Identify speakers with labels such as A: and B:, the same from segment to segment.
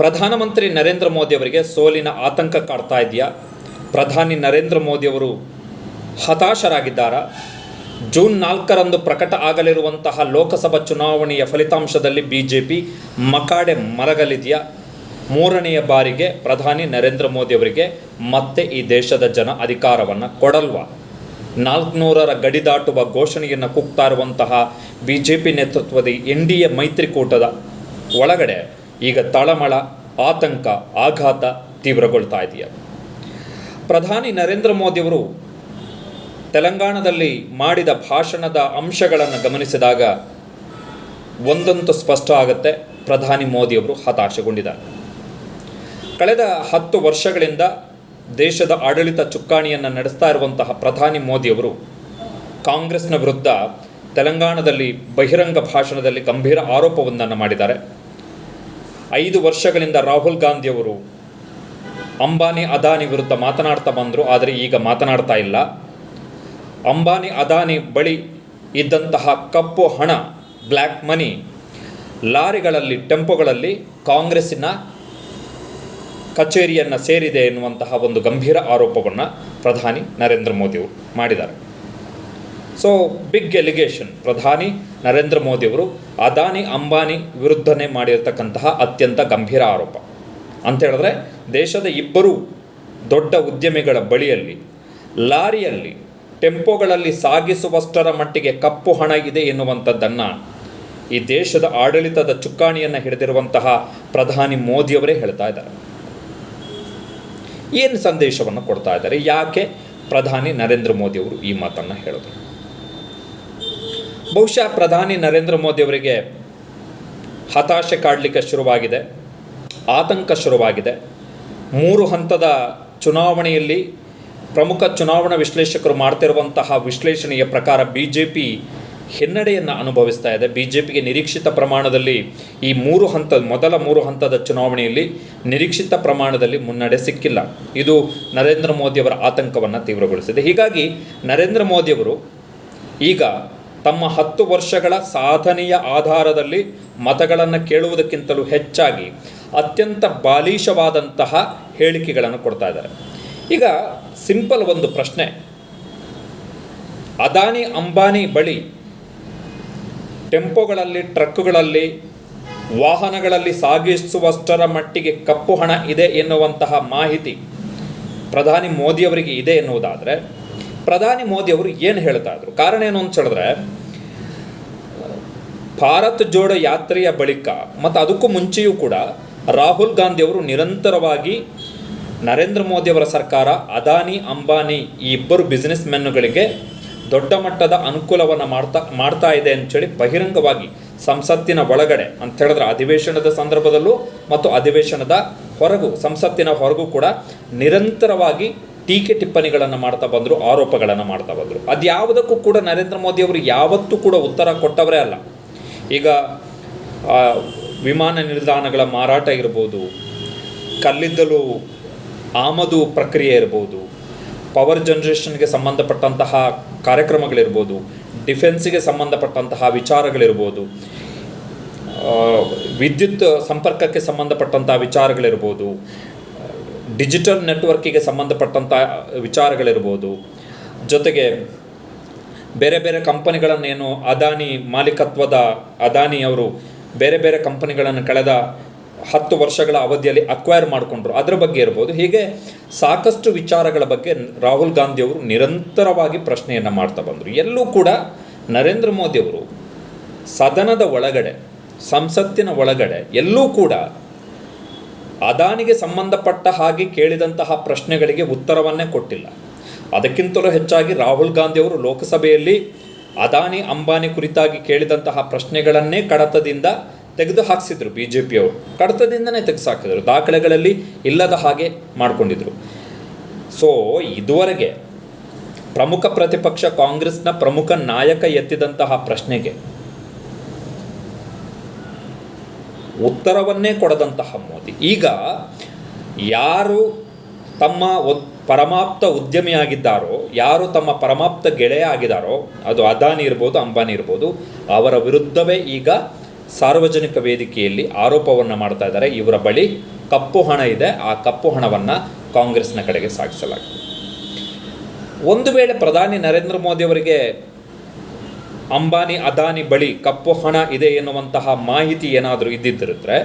A: ಪ್ರಧಾನಮಂತ್ರಿ ನರೇಂದ್ರ ಮೋದಿ ಅವರಿಗೆ ಸೋಲಿನ ಆತಂಕ ಕಾಡ್ತಾ ಇದೆಯಾ ಪ್ರಧಾನಿ ನರೇಂದ್ರ ಮೋದಿಯವರು ಹತಾಶರಾಗಿದ್ದಾರಾ? ಜೂನ್ ನಾಲ್ಕರಂದು ಪ್ರಕಟ ಆಗಲಿರುವಂತಹ ಲೋಕಸಭಾ ಚುನಾವಣೆಯ ಫಲಿತಾಂಶದಲ್ಲಿ ಬಿ ಜೆ ಪಿ ಮಕಾಡೆ ಮರಗಲಿದೆಯಾ? ಮೂರನೆಯ ಬಾರಿಗೆ ಪ್ರಧಾನಿ ನರೇಂದ್ರ ಮೋದಿ ಅವರಿಗೆ ಮತ್ತೆ ಈ ದೇಶದ ಜನ ಅಧಿಕಾರವನ್ನು ಕೊಡಲ್ವಾ? ನಾಲ್ಕುನೂರರ ಗಡಿ ದಾಟುವ ಘೋಷಣೆಯನ್ನು ಕೂಗ್ತಾ ಇರುವಂತಹ ಬಿ ಜೆ ಪಿ ನೇತೃತ್ವದ ಎನ್ ಡಿ ಎ ಮೈತ್ರಿಕೂಟದ ಒಳಗಡೆ ಈಗ ತಳಮಳ, ಆತಂಕ, ಆಘಾತ ತೀವ್ರಗೊಳ್ತಾ ಇದೆಯಾ? ಪ್ರಧಾನಿ ನರೇಂದ್ರ ಮೋದಿಯವರು ತೆಲಂಗಾಣದಲ್ಲಿ ಮಾಡಿದ ಭಾಷಣದ ಅಂಶಗಳನ್ನು ಗಮನಿಸಿದಾಗ ಒಂದಂತೂ ಸ್ಪಷ್ಟ ಆಗುತ್ತೆ, ಪ್ರಧಾನಿ ಮೋದಿಯವರು ಹತಾಶೆಗೊಂಡಿದ್ದಾರೆ. ಕಳೆದ ಹತ್ತು ವರ್ಷಗಳಿಂದ ದೇಶದ ಆಡಳಿತ ಚುಕ್ಕಾಣಿಯನ್ನು ನಡೆಸ್ತಾ ಇರುವಂತಹ ಪ್ರಧಾನಿ ಮೋದಿಯವರು ಕಾಂಗ್ರೆಸ್ನ ವಿರುದ್ಧ ತೆಲಂಗಾಣದಲ್ಲಿ ಬಹಿರಂಗ ಭಾಷಣದಲ್ಲಿ ಗಂಭೀರ ಆರೋಪವೊಂದನ್ನು ಮಾಡಿದ್ದಾರೆ. ಐದು ವರ್ಷಗಳಿಂದ ರಾಹುಲ್ ಗಾಂಧಿಯವರು ಅಂಬಾನಿ ಅದಾನಿ ವಿರುದ್ಧ ಮಾತನಾಡ್ತಾ ಬಂದರು, ಆದರೆ ಈಗ ಮಾತನಾಡ್ತಾ ಇಲ್ಲ. ಅಂಬಾನಿ ಅದಾನಿ ಬಳಿ ಇದ್ದಂತಹ ಕಪ್ಪು ಹಣ ಬ್ಲ್ಯಾಕ್ ಮನಿ, ಲಾರಿಗಳಲ್ಲಿ, ಟೆಂಪೋಗಳಲ್ಲಿ ಕಾಂಗ್ರೆಸ್ಸಿನ ಕಚೇರಿಯನ್ನು ಸೇರಿದೆ ಎನ್ನುವಂತಹ ಒಂದು ಗಂಭೀರ ಆರೋಪವನ್ನು ಪ್ರಧಾನಿ ನರೇಂದ್ರ ಮೋದಿಯವರು ಮಾಡಿದ್ದಾರೆ. ಸೊ ಬಿಗ್ ಎಲಿಗೇಷನ್ ಪ್ರಧಾನಿ ನರೇಂದ್ರ ಮೋದಿಯವರು ಅದಾನಿ ಅಂಬಾನಿ ವಿರುದ್ಧನೇ ಮಾಡಿರ್ತಕ್ಕಂತಹ ಅತ್ಯಂತ ಗಂಭೀರ ಆರೋಪ. ಅಂತ ಹೇಳಿದ್ರೆ, ದೇಶದ ಇಬ್ಬರು ದೊಡ್ಡ ಉದ್ಯಮಿಗಳ ಬಳಿಯಲ್ಲಿ, ಲಾರಿಯಲ್ಲಿ, ಟೆಂಪೋಗಳಲ್ಲಿ ಸಾಗಿಸುವಷ್ಟರ ಮಟ್ಟಿಗೆ ಕಪ್ಪು ಹಣ ಇದೆ ಎನ್ನುವಂಥದ್ದನ್ನು ಈ ದೇಶದ ಆಡಳಿತದ ಚುಕ್ಕಾಣಿಯನ್ನು ಹಿಡಿದಿರುವಂತಹ ಪ್ರಧಾನಿ ಮೋದಿಯವರೇ ಹೇಳ್ತಾ ಇದ್ದಾರೆ. ಏನು ಸಂದೇಶವನ್ನು ಕೊಡ್ತಾ ಇದ್ದಾರೆ? ಯಾಕೆ ಪ್ರಧಾನಿ ನರೇಂದ್ರ ಮೋದಿಯವರು ಈ ಮಾತನ್ನು ಹೇಳಿದ್ರು ಬಹುಶಃ ಪ್ರಧಾನಿ ನರೇಂದ್ರ ಮೋದಿಯವರಿಗೆ ಹತಾಶೆ ಕಾಡಲಿಕ್ಕೆ ಶುರುವಾಗಿದೆ, ಆತಂಕ ಶುರುವಾಗಿದೆ. ಮೂರು ಹಂತದ ಚುನಾವಣೆಯಲ್ಲಿ ಪ್ರಮುಖ ಚುನಾವಣಾ ವಿಶ್ಲೇಷಕರು ಮಾಡ್ತಿರುವಂತಹ ವಿಶ್ಲೇಷಣೆಯ ಪ್ರಕಾರ ಬಿ ಜೆ ಪಿ ಹಿನ್ನಡೆಯನ್ನು ಅನುಭವಿಸ್ತಾ ಇದೆ. ಬಿ ಜೆ ಪಿಗೆ ನಿರೀಕ್ಷಿತ ಪ್ರಮಾಣದಲ್ಲಿ ಈ ಮೂರು ಹಂತ, ಮೊದಲ ಮೂರು ಹಂತದ ಚುನಾವಣೆಯಲ್ಲಿ ನಿರೀಕ್ಷಿತ ಪ್ರಮಾಣದಲ್ಲಿ ಮುನ್ನಡೆ ಸಿಕ್ಕಿಲ್ಲ. ಇದು ನರೇಂದ್ರ ಮೋದಿಯವರ ಆತಂಕವನ್ನು ತೀವ್ರಗೊಳಿಸಿದೆ. ಹೀಗಾಗಿ ನರೇಂದ್ರ ಮೋದಿಯವರು ಈಗ ತಮ್ಮ ಹತ್ತು ವರ್ಷಗಳ ಸಾಧನೆಯ ಆಧಾರದಲ್ಲಿ ಮತಗಳನ್ನು ಕೇಳುವುದಕ್ಕಿಂತಲೂ ಹೆಚ್ಚಾಗಿ ಅತ್ಯಂತ ಬಾಲಿಶವಾದಂತಹ ಹೇಳಿಕೆಗಳನ್ನು ಕೊಡ್ತಾ ಇದ್ದಾರೆ. ಈಗ ಸಿಂಪಲ್ ಒಂದು ಪ್ರಶ್ನೆ. ಅದಾನಿ ಅಂಬಾನಿ ಬಳಿ ಟೆಂಪೋಗಳಲ್ಲಿ ಟ್ರಕ್ಗಳಲ್ಲಿ ವಾಹನಗಳಲ್ಲಿ ಸಾಗಿಸುವಷ್ಟರ ಮಟ್ಟಿಗೆ ಕಪ್ಪು ಹಣ ಇದೆ ಎನ್ನುವಂತಹ ಮಾಹಿತಿ ಪ್ರಧಾನಿ ಮೋದಿಯವರಿಗೆ ಇದೆ ಎನ್ನುವುದಾದರೆ ಪ್ರಧಾನಿ ಮೋದಿ ಅವರು ಏನು ಹೇಳ್ತಾ ಇದ್ರು? ಕಾರಣ ಏನು ಅಂತ ಹೇಳಿದ್ರೆ, ಭಾರತ್ ಜೋಡೋ ಯಾತ್ರೆಯ ಬಳಿಕ, ಮತ್ತು ಅದಕ್ಕೂ ಮುಂಚೆಯೂ ಕೂಡ ರಾಹುಲ್ ಗಾಂಧಿಯವರು ನಿರಂತರವಾಗಿ ನರೇಂದ್ರ ಮೋದಿಯವರ ಸರ್ಕಾರ, ಅದಾನಿ, ಅಂಬಾನಿ ಈ ಇಬ್ಬರು ಬಿಸ್ನೆಸ್ ಮೆನ್ನುಗಳಿಗೆ ದೊಡ್ಡ ಮಟ್ಟದ ಅನುಕೂಲವನ್ನು ಮಾಡ್ತಾ ಮಾಡ್ತಾ ಇದೆ ಅಂಥೇಳಿ ಬಹಿರಂಗವಾಗಿ ಸಂಸತ್ತಿನ ಒಳಗಡೆ ಅಂತ ಹೇಳಿದ್ರೆ ಅಧಿವೇಶನದ ಸಂದರ್ಭದಲ್ಲೂ ಮತ್ತು ಅಧಿವೇಶನದ ಹೊರಗೂ, ಸಂಸತ್ತಿನ ಹೊರಗೂ ಕೂಡ ನಿರಂತರವಾಗಿ ಟೀಕೆ ಟಿಪ್ಪಣಿಗಳನ್ನು ಮಾಡ್ತಾ ಬಂದರು, ಆರೋಪಗಳನ್ನು ಮಾಡ್ತಾ ಬಂದರು. ಅದ್ಯಾವುದಕ್ಕೂ ಕೂಡ ನರೇಂದ್ರ ಮೋದಿ ಅವರು ಯಾವತ್ತೂ ಕೂಡ ಉತ್ತರ ಕೊಟ್ಟವರೇ ಅಲ್ಲ. ಈಗ ವಿಮಾನ ನಿಲ್ದಾಣಗಳ ಮಾರಾಟ ಇರ್ಬೋದು, ಕಲ್ಲಿದ್ದಲು ಆಮದು ಪ್ರಕ್ರಿಯೆ ಇರ್ಬೋದು ಪವರ್ ಜನ್ರೇಷನ್ಗೆ ಸಂಬಂಧಪಟ್ಟಂತಹ ಕಾರ್ಯಕ್ರಮಗಳಿರ್ಬೋದು ಡಿಫೆನ್ಸಿಗೆ ಸಂಬಂಧಪಟ್ಟಂತಹ ವಿಚಾರಗಳಿರ್ಬೋದು ವಿದ್ಯುತ್ ಸಂಪರ್ಕಕ್ಕೆ ಸಂಬಂಧಪಟ್ಟಂತಹ ವಿಚಾರಗಳಿರ್ಬೋದು ಡಿಜಿಟಲ್ ನೆಟ್ವರ್ಕಿಗೆ ಸಂಬಂಧಪಟ್ಟಂಥ ವಿಚಾರಗಳಿರ್ಬೋದು. ಜೊತೆಗೆ ಬೇರೆ ಬೇರೆ ಕಂಪನಿಗಳನ್ನೇನು ಅದಾನಿ ಮಾಲೀಕತ್ವದ ಅದಾನಿಯವರು ಬೇರೆ ಬೇರೆ ಕಂಪನಿಗಳನ್ನು ಕಳೆದ ಹತ್ತು ವರ್ಷಗಳ ಅವಧಿಯಲ್ಲಿ ಅಕ್ವೈರ್ ಮಾಡಿಕೊಂಡ್ರು. ಅದರ ಬಗ್ಗೆ ಇರ್ಬೋದು. ಹೀಗೆ ಸಾಕಷ್ಟು ವಿಚಾರಗಳ ಬಗ್ಗೆ ರಾಹುಲ್ ಗಾಂಧಿಯವರು ನಿರಂತರವಾಗಿ ಪ್ರಶ್ನೆಯನ್ನು ಮಾಡ್ತಾ ಬಂದರು. ಎಲ್ಲೂ ಕೂಡ ನರೇಂದ್ರ ಮೋದಿಯವರು ಸದನದ ಒಳಗಡೆ, ಸಂಸತ್ತಿನ ಒಳಗಡೆ ಎಲ್ಲೂ ಕೂಡ ಅದಾನಿಗೆ ಸಂಬಂಧಪಟ್ಟ ಹಾಗೆ ಕೇಳಿದಂತಹ ಪ್ರಶ್ನೆಗಳಿಗೆ ಉತ್ತರವನ್ನೇ ಕೊಟ್ಟಿಲ್ಲ. ಅದಕ್ಕಿಂತಲೂ ಹೆಚ್ಚಾಗಿ ರಾಹುಲ್ ಗಾಂಧಿಯವರು ಲೋಕಸಭೆಯಲ್ಲಿ ಅದಾನಿ ಅಂಬಾನಿ ಕುರಿತಾಗಿ ಕೇಳಿದಂತಹ ಪ್ರಶ್ನೆಗಳನ್ನೇ ಕಡತದಿಂದ ತೆಗೆದು ಹಾಕಿಸಿದ್ರು ಬಿ ಜೆ ಪಿಯವರು ಕಡತದಿಂದನೇ ತೆಗೆದು ಹಾಕಿದ್ರು ದಾಖಲೆಗಳಲ್ಲಿ ಇಲ್ಲದ ಹಾಗೆ ಮಾಡಿಕೊಂಡಿದ್ರು. ಸೊ, ಇದುವರೆಗೆ ಪ್ರಮುಖ ಪ್ರತಿಪಕ್ಷ ಕಾಂಗ್ರೆಸ್ನ ಪ್ರಮುಖ ನಾಯಕ ಎತ್ತಿದಂತಹ ಪ್ರಶ್ನೆಗೆ ಉತ್ತರವನ್ನೇ ಕೊಡದಂತಹ ಮೋದಿ. ಈಗ ಯಾರು ತಮ್ಮ ಪರಮಾಪ್ತ ಉದ್ಯಮಿಯಾಗಿದ್ದಾರೋ, ಯಾರು ತಮ್ಮ ಪರಮಾಪ್ತ ಗೆಳೆಯ ಆಗಿದ್ದಾರೋ, ಅದು ಅದಾನಿ ಇರ್ಬೋದು, ಅಂಬಾನಿ ಇರ್ಬೋದು, ಅವರ ವಿರುದ್ಧವೇ ಈಗ ಸಾರ್ವಜನಿಕ ವೇದಿಕೆಯಲ್ಲಿ ಆರೋಪವನ್ನು ಮಾಡ್ತಾ ಇದ್ದಾರೆ. ಇವರ ಬಳಿ ಕಪ್ಪು ಹಣ ಇದೆ. ಆ ಕಪ್ಪು ಹಣವನ್ನು ಕಾಂಗ್ರೆಸ್ನ ಕಡೆಗೆ ಸಾಗಿಸಲಾಗಿದೆ. ಒಂದು ವೇಳೆ ಪ್ರಧಾನಿ ನರೇಂದ್ರ ಮೋದಿ ಅವರಿಗೆ ಅಂಬಾನಿ ಅದಾನಿ ಬಳಿ ಕಪ್ಪು ಹಣ ಇದೆ ಎನ್ನುವಂತಹ ಮಾಹಿತಿ ಏನಾದರೂ ಇದ್ದಿದ್ದಿರುತ್ತೆ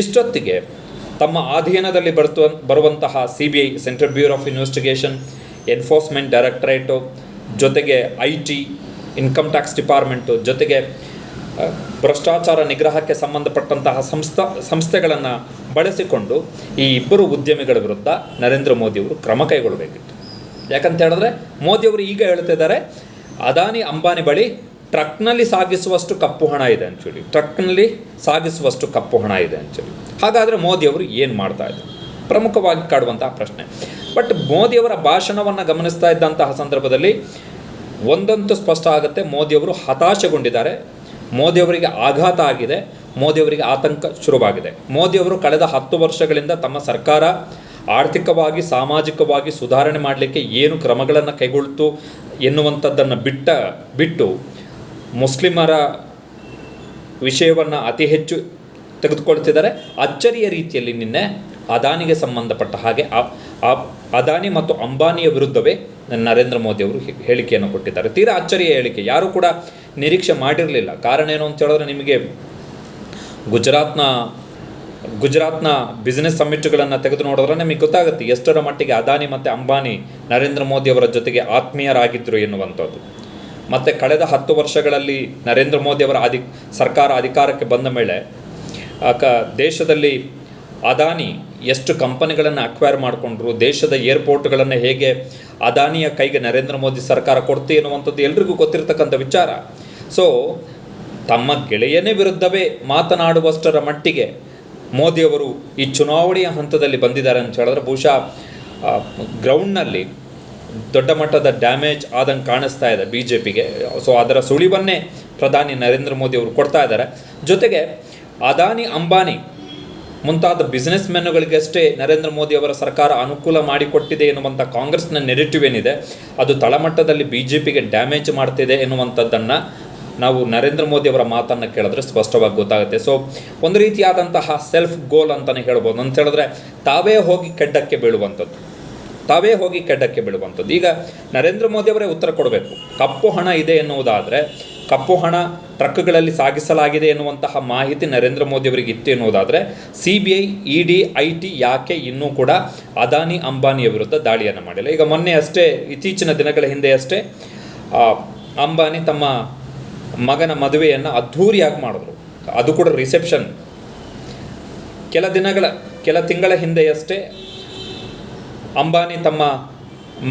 A: ಇಷ್ಟೊತ್ತಿಗೆ ತಮ್ಮ ಅಧೀನದಲ್ಲಿ ಬರ್ತು ಬರುವಂತಹ C B I central bureau of investigation enforcement directorate ಜೊತೆಗೆ I T income tax department ಜೊತೆಗೆ ಭ್ರಷ್ಟಾಚಾರ ನಿಗ್ರಹಕ್ಕೆ ಸಂಬಂಧಪಟ್ಟಂತಹ ಸಂಸ್ಥಾ, ಸಂಸ್ಥೆಗಳನ್ನು ಬಳಸಿಕೊಂಡು ಈ ಇಬ್ಬರು ಉದ್ಯಮಿಗಳ ವಿರುದ್ಧ ನರೇಂದ್ರ ಮೋದಿಯವರು ಕ್ರಮ ಕೈಗೊಳ್ಳಬೇಕಿತ್ತು ಯಾಕಂತ ಹೇಳಿದ್ರೆ ಮೋದಿಯವರು ಈಗ ಹೇಳ್ತಿದ್ದಾರೆ, ಅದಾನಿ ಅಂಬಾನಿ ಬಳಿ ಟ್ರಕ್ನಲ್ಲಿ ಸಾಗಿಸುವಷ್ಟು ಕಪ್ಪು ಹಣ ಇದೆ ಅಂಥೇಳಿ. ಟ್ರಕ್ನಲ್ಲಿ ಸಾಗಿಸುವಷ್ಟು ಕಪ್ಪು ಹಣ ಇದೆ ಅಂಥೇಳಿ. ಹಾಗಾದರೆ ಮೋದಿಯವರು ಏನು ಮಾಡ್ತಾ ಇದ್ದಾರೆ? ಪ್ರಮುಖವಾಗಿ ಕಾಡುವಂತಹ ಪ್ರಶ್ನೆ. ಬಟ್ ಮೋದಿಯವರ ಭಾಷಣವನ್ನು ಗಮನಿಸ್ತಾ ಇದ್ದಂತಹ ಸಂದರ್ಭದಲ್ಲಿ ಒಂದಂತೂ ಸ್ಪಷ್ಟ ಆಗುತ್ತೆ. ಮೋದಿಯವರು ಹತಾಶೆಗೊಂಡಿದ್ದಾರೆ. ಮೋದಿಯವರಿಗೆ ಆಘಾತ ಆಗಿದೆ. ಮೋದಿಯವರಿಗೆ ಆತಂಕ ಶುರುವಾಗಿದೆ. ಮೋದಿಯವರು ಕಳೆದ ಹತ್ತು ವರ್ಷಗಳಿಂದ ತಮ್ಮ ಸರ್ಕಾರ ಆರ್ಥಿಕವಾಗಿ, ಸಾಮಾಜಿಕವಾಗಿ ಸುಧಾರಣೆ ಮಾಡಲಿಕ್ಕೆ ಏನು ಕ್ರಮಗಳನ್ನು ಕೈಗೊಳ್ತು ಎನ್ನುವಂಥದ್ದನ್ನು ಬಿಟ್ಟ, ಬಿಟ್ಟು ಮುಸ್ಲಿಮರ ವಿಷಯವನ್ನು ಅತಿ ಹೆಚ್ಚು ತೆಗೆದುಕೊಳ್ತಿದ್ದಾರೆ. ಅಚ್ಚರಿಯ ರೀತಿಯಲ್ಲಿ ನಿನ್ನೆ ಅದಾನಿಗೆ ಸಂಬಂಧಪಟ್ಟ ಹಾಗೆ ಅದಾನಿ ಮತ್ತು ಅಂಬಾನಿಯ ವಿರುದ್ಧವೇ ನರೇಂದ್ರ ಮೋದಿ ಅವರು ಹೇಳಿಕೆಯನ್ನು ಕೊಟ್ಟಿದ್ದಾರೆ. ತೀರಾ ಅಚ್ಚರಿಯ ಹೇಳಿಕೆ. ಯಾರು ಕೂಡ ನಿರೀಕ್ಷೆ ಮಾಡಿರಲಿಲ್ಲ. ಕಾರಣ ಏನು ಅಂತ ಹೇಳಿದ್ರೆ ನಿಮಗೆ ಗುಜರಾತ್ನ ಗುಜರಾತ್ನ ಬಿಸ್ನೆಸ್ ಸಮ್ಮಿಟ್ಗಳನ್ನು ತೆಗೆದು ನೋಡಿದ್ರೆ ನಿಮಗೆ ಗೊತ್ತಾಗುತ್ತೆ ಎಷ್ಟರ ಮಟ್ಟಿಗೆ ಅದಾನಿ ಮತ್ತು ಅಂಬಾನಿ ನರೇಂದ್ರ ಮೋದಿ ಅವರ ಜೊತೆಗೆ ಆತ್ಮೀಯರಾಗಿದ್ದರು ಎನ್ನುವಂಥದ್ದು. ಮತ್ತು ಕಳೆದ ಹತ್ತು ವರ್ಷಗಳಲ್ಲಿ ನರೇಂದ್ರ ಮೋದಿ ಅವರ ಅಧಿ, ಸರ್ಕಾರ ಅಧಿಕಾರಕ್ಕೆ ಬಂದ ಮೇಲೆ ಕ ದೇಶದಲ್ಲಿ ಅದಾನಿ ಎಷ್ಟು ಕಂಪನಿಗಳನ್ನು ಅಕ್ವೈರ್ ಮಾಡಿಕೊಂಡ್ರು, ದೇಶದ ಏರ್ಪೋರ್ಟ್ಗಳನ್ನು ಹೇಗೆ ಅದಾನಿಯ ಕೈಗೆ ನರೇಂದ್ರ ಮೋದಿ ಸರ್ಕಾರ ಕೊಡ್ತು ಎನ್ನುವಂಥದ್ದು ಎಲ್ರಿಗೂ ಗೊತ್ತಿರತಕ್ಕಂಥ ವಿಚಾರ. ಸೊ ತಮ್ಮ ಗೆಳೆಯನೇ ವಿರುದ್ಧವೇ ಮಾತನಾಡುವಷ್ಟರ ಮಟ್ಟಿಗೆ ಮೋದಿಯವರು ಈ ಚುನಾವಣೆಯ ಹಂತದಲ್ಲಿ ಬಂದಿದ್ದಾರೆ ಅಂತ ಹೇಳಿದ್ರೆ ಬಹುಶಃ ಗ್ರೌಂಡ್ನಲ್ಲಿ ದೊಡ್ಡ ಮಟ್ಟದ ಡ್ಯಾಮೇಜ್ ಆದಂಗೆ ಕಾಣಿಸ್ತಾ ಇದೆ ಬಿ ಜೆ ಪಿಗೆ ಸೊ ಅದರ ಸುಳಿವನ್ನೇ ಪ್ರಧಾನಿ ನರೇಂದ್ರ ಮೋದಿ ಅವರು ಕೊಡ್ತಾ ಇದ್ದಾರೆ. ಜೊತೆಗೆ ಅದಾನಿ ಅಂಬಾನಿ ಮುಂತಾದ ಬಿಸ್ನೆಸ್ ಮೆನ್ನುಗಳಿಗಷ್ಟೇ ನರೇಂದ್ರ ಮೋದಿ ಅವರ ಸರ್ಕಾರ ಅನುಕೂಲ ಮಾಡಿಕೊಟ್ಟಿದೆ ಎನ್ನುವಂಥ ಕಾಂಗ್ರೆಸ್ನ ನೆರೆಟಿವ್ ಏನಿದೆ, ಅದು ತಳಮಟ್ಟದಲ್ಲಿ ಬಿ ಜೆ ಪಿಗೆ ಡ್ಯಾಮೇಜ್ ಮಾಡ್ತಿದೆ ಎನ್ನುವಂಥದ್ದನ್ನು ನಾವು ನರೇಂದ್ರ ಮೋದಿ ಅವರ ಮಾತನ್ನು ಕೇಳಿದ್ರೆ ಸ್ಪಷ್ಟವಾಗಿ ಗೊತ್ತಾಗುತ್ತೆ. ಸೊ ಒಂದು ರೀತಿಯಾದಂತಹ ಸೆಲ್ಫ್ ಗೋಲ್ ಅಂತಲೇ ಹೇಳ್ಬೋದು. ಅಂತ ಹೇಳಿದ್ರೆ, ತಾವೇ ಹೋಗಿ ಕೆಡ್ಡಕ್ಕೆ ಬೀಳುವಂಥದ್ದು. ತಾವೇ ಹೋಗಿ ಕೆಡ್ಡಕ್ಕೆ ಬೀಳುವಂಥದ್ದು. ಈಗ ನರೇಂದ್ರ ಮೋದಿ ಅವರೇ ಉತ್ತರ ಕೊಡಬೇಕು. ಕಪ್ಪು ಹಣ ಇದೆ ಎನ್ನುವುದಾದರೆ, ಕಪ್ಪು ಹಣ ಟ್ರಕ್ಗಳಲ್ಲಿ ಸಾಗಿಸಲಾಗಿದೆ ಎನ್ನುವಂತಹ ಮಾಹಿತಿ ನರೇಂದ್ರ ಮೋದಿ ಅವರಿಗೆ ಇತ್ತು ಎನ್ನುವುದಾದರೆ, C B I, E D, I T ಯಾಕೆ ಇನ್ನೂ ಕೂಡ ಅದಾನಿ ಅಂಬಾನಿಯ ವಿರುದ್ಧ ದಾಳಿಯನ್ನು ಮಾಡಿಲ್ಲ. ಈಗ ಮೊನ್ನೆ ಅಷ್ಟೇ, ಇತ್ತೀಚಿನ ದಿನಗಳ ಹಿಂದೆ ಅಷ್ಟೇ ಅಂಬಾನಿ ತಮ್ಮ ಮಗನ ಮದುವೆಯನ್ನು ಅದ್ಧೂರಿಯಾಗಿ ಮಾಡಿದ್ರು. ಅದು ಕೂಡ ರಿಸೆಪ್ಷನ್. ಕೆಲ ದಿನಗಳ, ಕೆಲ ತಿಂಗಳ ಹಿಂದೆಯಷ್ಟೇ ಅಂಬಾನಿ ತಮ್ಮ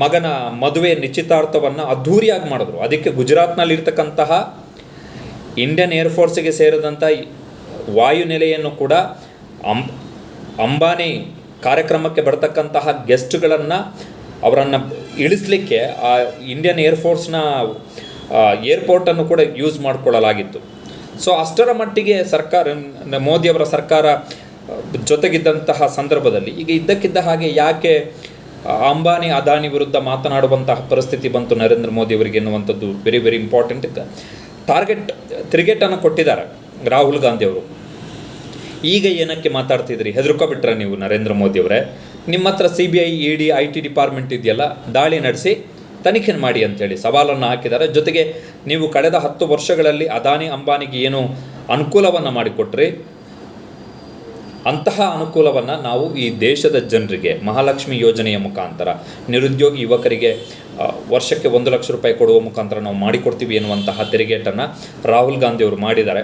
A: ಮಗನ ಮದುವೆ ನಿಶ್ಚಿತಾರ್ಥವನ್ನು ಅದ್ಧೂರಿಯಾಗಿ ಮಾಡಿದ್ರು. ಅದಕ್ಕೆ ಗುಜರಾತ್ನಲ್ಲಿರ್ತಕ್ಕಂತಹ ಇಂಡಿಯನ್ ಏರ್ಫೋರ್ಸ್ಗೆ ಸೇರಿದಂಥ ವಾಯುನೆಲೆಯನ್ನು ಕೂಡ ಅಂಬ್, ಅಂಬಾನಿ ಕಾರ್ಯಕ್ರಮಕ್ಕೆ ಬರತಕ್ಕಂತಹ ಗೆಸ್ಟ್ಗಳನ್ನು ಅವರನ್ನು ಇಳಿಸ್ಲಿಕ್ಕೆ ಆ ಇಂಡಿಯನ್ ಏರ್ಫೋರ್ಸ್ನ ಏರ್ಪೋರ್ಟನ್ನು ಕೂಡ ಯೂಸ್ ಮಾಡಿಕೊಳ್ಳಲಾಗಿತ್ತು. ಸೊ ಅಷ್ಟರ ಮಟ್ಟಿಗೆ ಸರ್ಕಾರ ಮೋದಿಯವರ ಸರ್ಕಾರ ಜೊತೆಗಿದ್ದಂತಹ ಸಂದರ್ಭದಲ್ಲಿ. ಈಗ ಇದ್ದಕ್ಕಿದ್ದ ಹಾಗೆ ಯಾಕೆ ಅಂಬಾನಿ, ಅದಾನಿ ವಿರುದ್ಧ ಮಾತನಾಡುವಂತಹ ಪರಿಸ್ಥಿತಿ ಬಂತು ನರೇಂದ್ರ ಮೋದಿ ಅವರಿಗೆ ಎನ್ನುವಂಥದ್ದು ವೆರಿ ವೆರಿ ಇಂಪಾರ್ಟೆಂಟ್ ಟಾರ್ಗೆಟ್ ತಿರುಗೇಟನ್ನು ಕೊಟ್ಟಿದ್ದಾರೆ ರಾಹುಲ್ ಗಾಂಧಿ ಅವರು. ಈಗ ಏನಕ್ಕೆ ಮಾತಾಡ್ತಿದ್ರಿ? ಹೆದರ್ಕೊಬಿಟ್ರೆ ನೀವು ನರೇಂದ್ರ ಮೋದಿ ಅವರೇ. ನಿಮ್ಮ ಹತ್ರ C B I E D I T department ಇದೆಯಲ್ಲ, ದಾಳಿ ನಡೆಸಿ ತನಿಖೆ ಮಾಡಿ ಅಂತೇಳಿ ಸವಾಲನ್ನು ಹಾಕಿದ್ದಾರೆ. ಜೊತೆಗೆ ನೀವು ಕಳೆದ ಹತ್ತು ವರ್ಷಗಳಲ್ಲಿ ಅದಾನಿ, ಅಂಬಾನಿಗೆ ಏನು ಅನುಕೂಲವನ್ನು ಮಾಡಿಕೊಟ್ರಿ. ಅಂತಹ ಅನುಕೂಲವನ್ನು ನಾವು ಈ ದೇಶದ ಜನರಿಗೆ ಮಹಾಲಕ್ಷ್ಮಿ ಯೋಜನೆಯ ಮುಖಾಂತರ, ನಿರುದ್ಯೋಗಿ ಯುವಕರಿಗೆ ವರ್ಷಕ್ಕೆ ಒಂದು ಲಕ್ಷ ರೂಪಾಯಿ ಕೊಡುವ ಮುಖಾಂತರ ನಾವು ಮಾಡಿಕೊಡ್ತೀವಿ ಎನ್ನುವಂತಹ ತೆರಿಗೇಟನ್ನು ರಾಹುಲ್ ಗಾಂಧಿ ಅವರು ಮಾಡಿದ್ದಾರೆ.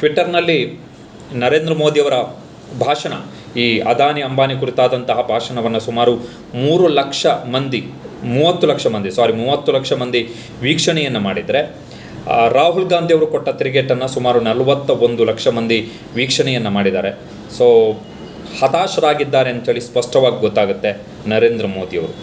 A: ಟ್ವಿಟ್ಟರ್ನಲ್ಲಿ ನರೇಂದ್ರ ಮೋದಿಯವರ ಭಾಷಣ, ಈ ಅದಾನಿ ಅಂಬಾನಿ ಕುರಿತಾದಂತಹ ಭಾಷಣವನ್ನು ಸುಮಾರು ಮೂರು ಲಕ್ಷ ಮಂದಿ, ಮೂವತ್ತು ಲಕ್ಷ ಮಂದಿ ಸಾರಿ ಮೂವತ್ತು ಲಕ್ಷ ಮಂದಿ ವೀಕ್ಷಣೆಯನ್ನು ಮಾಡಿದರೆ ರಾಹುಲ್ ಗಾಂಧಿ ಅವರು ಕೊಟ್ಟ ತಿರುಗೇಟನ್ನು ಸುಮಾರು ನಲವತ್ತ ಒಂದು ಲಕ್ಷ ಮಂದಿ ವೀಕ್ಷಣೆಯನ್ನು ಮಾಡಿದ್ದಾರೆ. ಸೊ ಹತಾಶರಾಗಿದ್ದಾರೆ ಅಂತೇಳಿ ಸ್ಪಷ್ಟವಾಗಿ ಗೊತ್ತಾಗುತ್ತೆ ನರೇಂದ್ರ ಮೋದಿಯವರು.